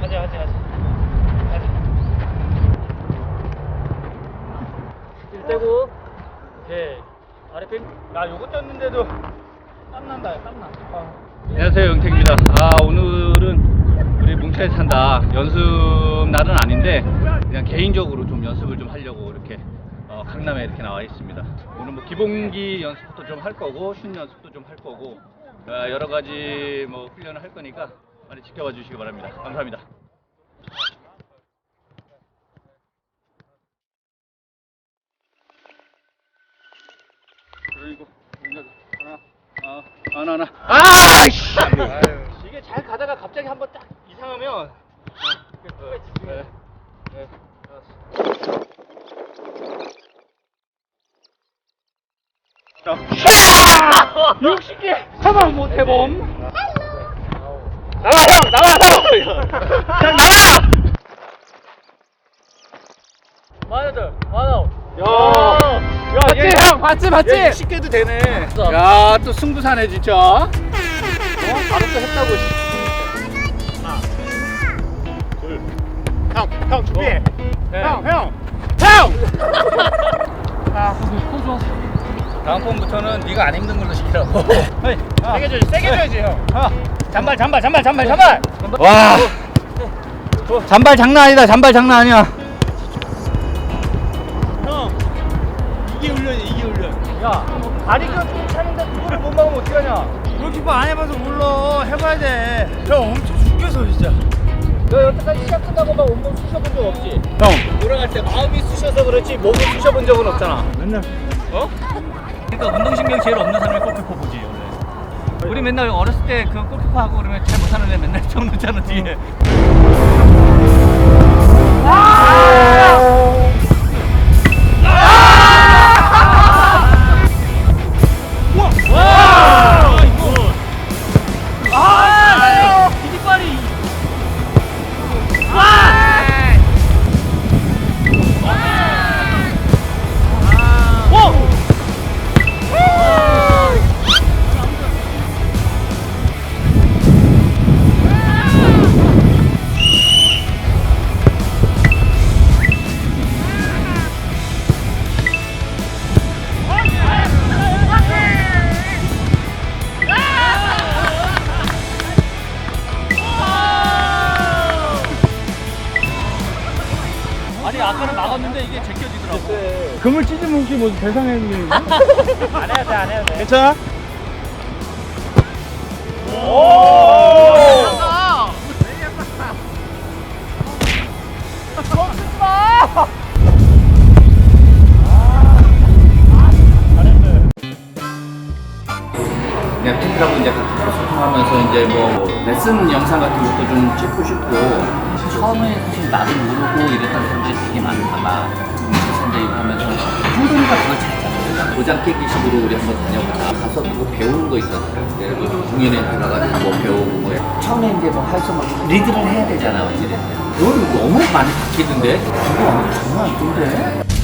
하지 하지 하지 하지 1대고 오케이 아래 핑야 요거 쪘는데도 땀난다 땀나. 아. 안녕하세요 영택입니다. 아 오늘은 우리 뭉쳐야 산다. 연습 날은 아닌데 그냥 개인적으로 좀 연습을 좀 하려고 이렇게 어, 강남에 이렇게 나와 있습니다. 오늘 뭐 기본기 연습부터 좀할 거고 슛 연습도 좀 할 거고 어, 여러 가지 뭐 훈련을 할 거니까 많이 지켜봐 주시기 바랍니다. 감사합니다. 그리고 하나 아 하나 하나 아이씨 이게 잘 가다가 갑자기 한번 딱 이상하면 네. 네. 자, 60개 한번 못 해봄. 나와 형 나와 나와 형 나와. 마이너들 와우 야, 야, 봤지? 얘- 형, 봤지? 봤지? 얘 60개도 되네. 야, 또 승부사네 진짜. 어? 바로 또 했다고. 씨. 형, 형 준비해. 네. 형, 형, 형. 다음 번부터는 네가 안 힘든 걸로 시키라고. 세게 줘야지, 세게 줘야지 형. 잔발, 잔발, 잔발, 잔발, 잔발. 와. 잔발 장난 아니다. 잔발 장난 아니야. 형, 이게 훈련이야, 이게 훈련. 야, 다리가 좀 차는데 그거를 못 막으면 어떡하냐? 골키퍼 안 해봐서 몰라. 해봐야 돼. 형 엄청 죽겠어 진짜. 너 여태까지 시작한다고 막 온몸 쑤셔본 적 없지? 형. 돌아갈 때 마음이 쑤셔서 그렇지 몸이 쑤셔본 적은 없잖아. 맨날. 어? 그러니까 운동신경 제일 없는 사람이 골키퍼 보지 원래. 우리 맨날 어렸을 때 그 골키퍼 하고 그러면 잘 못하는 애 맨날 정 놓잖아 뒤에 아까는 막았는데 이게 제껴지더라고. 금을 찢은 뭉치 뭐 있는 안 해야 돼, 안 해야 돼. 괜찮아? 그냥 팬들하고 이제 같이 소통하면서 이제 뭐 레슨 영상 같은 것도 좀 찍고 싶고 처음에 사실 나도 모르고 이랬던 사람들이 되게 많다가 선생님 하면서 한동이가 그걸 잘했잖아요 도장 깨기 식으로 우리 한번 다녀보자. 가서 그거 배우는 거 있잖아요. 예를 들어 공연에 들어가서 뭐 배우고 뭐 처음에 이제 뭐 할수 막 리드를 해야 되잖아 어찌됐든. 그거는 너무 많이 바뀌는데? 이거 장난 아니던데